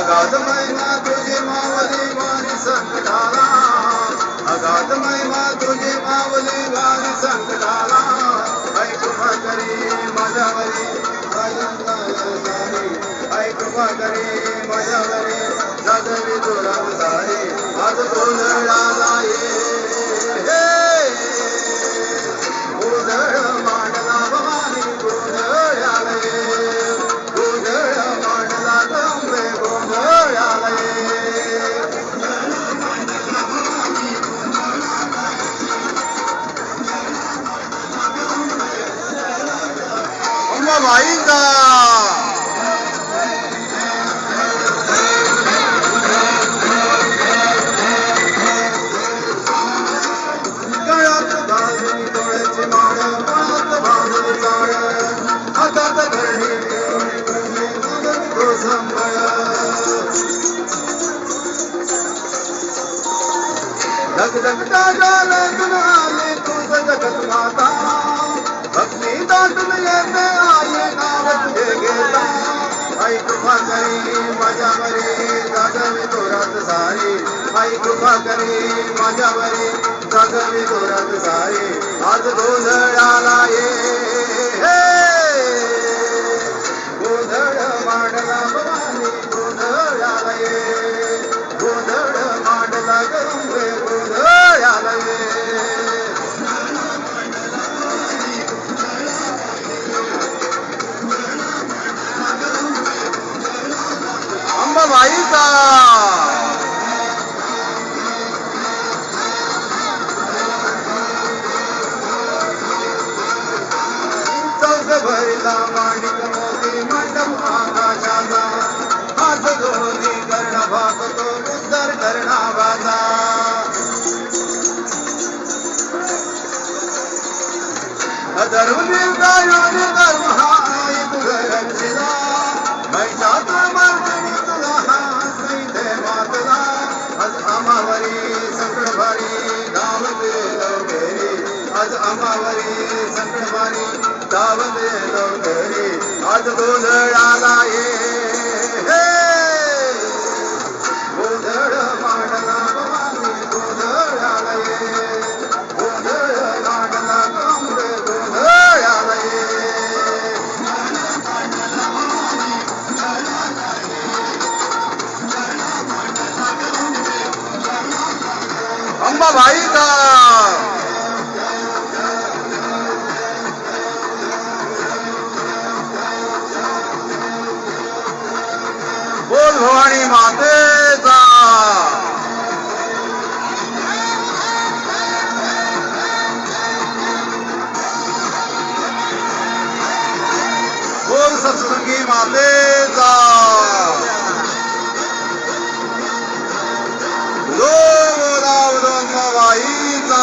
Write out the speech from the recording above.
अगाध महिमा तुझे मावली वारी संकटाला। अगाध महिमा तुझे मावली वारी संकटाला। ऐ कृपा करी माझ्यावरी ऐ कृपा करी माझ्यावरी जागवी तुला सारी आज गोंधळाला ये माता भक्ती दाटून येते आई नाव तुझे घेता. आई कृपा करी माझ्यावरी जागवी तोरात सारी. आई कृपा करी माझ्यावरी जागवी तोरात सारी. आज गोंधळाला ये. अंबाबाईचा चौक भरला माणिक मोती मंडप आकाशाचा. हात दोन्ही कर्ण भागतो उद्धार करणावाचा धरून गायोन धर्म आज आमावरी संकट भारी धावते आज गोंधळाला ये. हे. गोंधळ मांडला भवानी गोंधळाला ये. गोंधळ मांडला गंगे गोंधळाला ये. अंबाबाईचा का? भवानी मातेचा ओम सत्संगी मातेचा उदो बोला उदो अंबाबाईचा